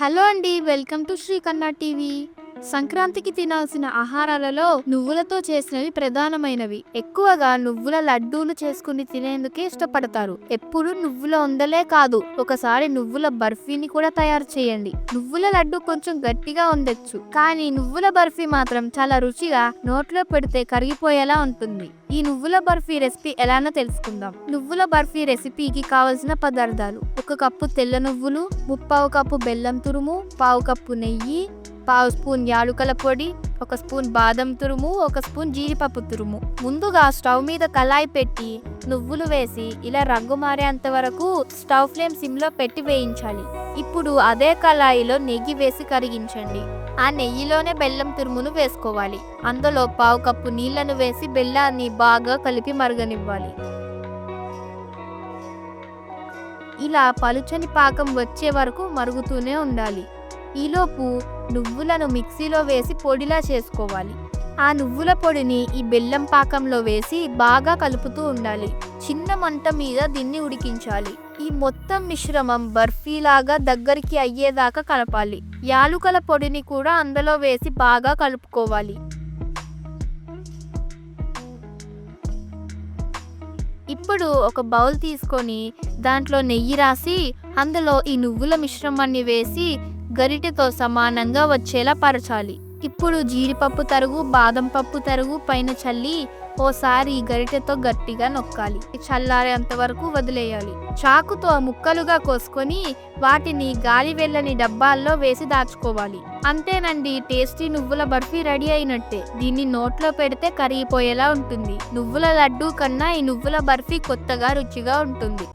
Hello అండి welcome to శ్రీకన్నా TV. సంక్రాంతికి తినాల్సిన ఆహారాలలో నువ్వులతో చేసినవి ప్రధానమైనవి. ఎక్కువగా నువ్వుల లడ్డూలు చేసుకుని తినేందుకే ఇష్టపడతారు. ఎప్పుడు నువ్వుల ఉందలే కాదు ఒకసారి నువ్వుల బర్ఫీని కూడా తయారు చేయండి. నువ్వుల లడ్డు కొంచెం గట్టిగా ఉండొచ్చు కానీ నువ్వుల బర్ఫీ మాత్రం చాలా రుచిగా నోట్లో పెడితే కరిగిపోయేలా ఉంటుంది. ఈ నువ్వుల బర్ఫీ రెసిపీ ఎలానో తెలుసుకుందాం. నువ్వుల బర్ఫీ రెసిపీకి కావలసిన పదార్థాలు. ఒక కప్పు తెల్ల నువ్వులు ముప్పావు కప్పు బెల్లం తురుము పావు కప్పు నెయ్యి పావు స్పూన్ యాలుకల పొడి ఒక స్పూన్ బాదం తురుము ఒక స్పూన్ జీడిపప్పు తురుము. ముందుగా స్టవ్ మీద కళాయి పెట్టి నువ్వులు వేసి ఇలా రంగు మారేంత వరకు స్టవ్ ఫ్లేమ్ సిమ్లో పెట్టి వేయించాలి. ఇప్పుడు అదే కళాయిలో నెయ్యి వేసి కరిగించండి. ఆ నెయ్యిలోనే బెల్లం తురుమును వేసుకోవాలి. అందులో పావు కప్పు నీళ్ళను వేసి బెల్లాన్ని బాగా కలిపి మరగనివ్వాలి. ఇలా పలుచని పాకం వచ్చే వరకు మరుగుతూనే ఉండాలి. ఈలోపు నువ్వులను మిక్సీలో వేసి పొడిలా చేసుకోవాలి. ఆ నువ్వుల పొడిని ఈ బెల్లం పాకంలో వేసి బాగా కలుపుతూ ఉండాలి. చిన్న మంట మీద దీన్ని ఉడికించాలి. ఈ మొత్తం మిశ్రమం బర్ఫీలాగా దగ్గరికి అయ్యేదాకా కలపాలి. యాలుకల పొడిని కూడా అందులో వేసి బాగా కలుపుకోవాలి. ఇప్పుడు ఒక బౌల్ తీసుకొని దాంట్లో నెయ్యి రాసి అందులో ఈ నువ్వుల మిశ్రమాన్ని వేసి గరిటెతో సమానంగా వచ్చేలా పరచాలి. ఇప్పుడు జీడిపప్పు తరుగు బాదం పప్పు తరుగు పైన చల్లి ఓసారి గరిటెతో గట్టిగా నొక్కాలి. చల్లారేంత వరకు వదిలేయాలి. చాకుతో ముక్కలుగా కోసుకొని వాటిని గాలి వెళ్ళని డబ్బాల్లో వేసి దాచుకోవాలి. అంతేనండి టేస్టీ నువ్వుల బర్ఫీ రెడీ అయినట్టే. దీన్ని నోట్లో పెడితే కరిగిపోయేలా ఉంటుంది. నువ్వుల లడ్డూ కన్నా ఈ నువ్వుల బర్ఫీ కొత్తగా రుచిగా ఉంటుంది.